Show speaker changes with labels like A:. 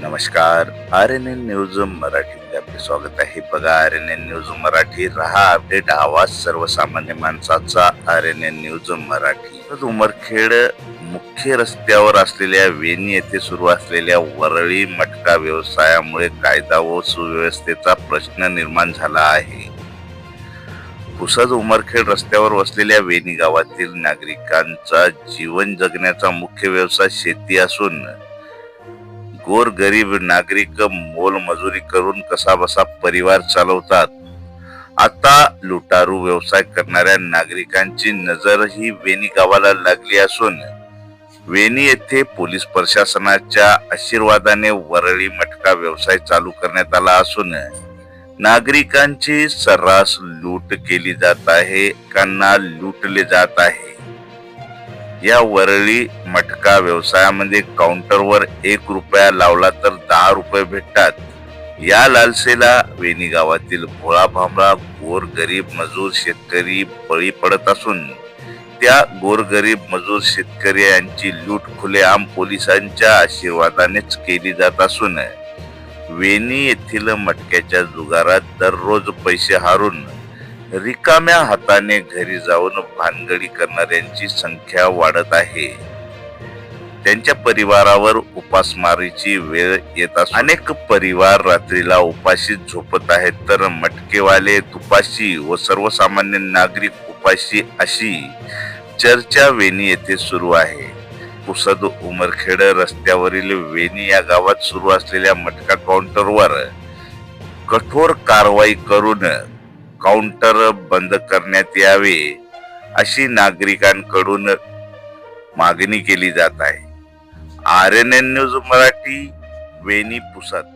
A: नमस्कार. R N N news मराठीमध्ये आपले स्वागत आहे. बघा R N N news Marathi रहा अपडेट आवाज सर्वसामान्य माणसाचा R N N news Marathi. Umarkhed मुख्य रस्त्यावर असलेल्या वेणी येथे सुरू असलेल्या वरळी मटका व्यवसायामुळे कायदा व सुव्यवस्थेचा प्रश्न निर्माण झाला आहे. पुसद उमरखेड रस्त्यावर वसलेल्या वेणी गावातील नागरिकांचा जीवन जगण्याचा मुख्य व्यवसाय शेती असून गोर गरीब नागरिक मोलमजुरी करून कसाबसा परिवार चालवतात. आता लुटारू व्यवसाय करणाऱ्या नागरिकांची नजर ही वेणी गावाला लागली असून वेणी येथे पोलीस प्रशासनाच्या आशीर्वादाने वरळी मटका व्यवसाय चालू करण्यात आला असून नागरिकांची सर्रास लूट केली जात आहे कांना लुटले जात आहे. या वरळी मटका व्यवसायामध्ये काउंटरवर एक रुपया लावला तर दहा रुपये भेटतात. या लालसेला वेणी गावातील भोळा भांबळा गोरगरीब मजूर शेतकरी बळी पडत असून त्या गोरगरीब मजूर शेतकरी यांची लूट खुलेआम पोलिसांच्या आशीर्वादानेच केली जात असून वेणी येथील मटक्याच्या जुगारात दररोज पैसे हारून रिकाम्या हाताने घरी जाऊन भानगडी करणाऱ्यांची संख्या वाढत आहे. त्यांच्या परिवारावर उपासमारीची वेळ येत असून अनेक परिवार रात्रीला उपाशी झोपत आहेत तर मटकेवाले तुपाशी व सर्वसामान्य नागरिक उपाशी अशी चर्चा वेणी येथे सुरू आहे. पुसद उमरखेड रस्त्यावरील वेणी या गावात सुरू असलेल्या मटका काउंटरवर कठोर कारवाई करून काउंटर बंद करण्यात यावे अशी नागरिकांकडून मागणी केली जात आहे. R N N news Marathi वेणी पुसत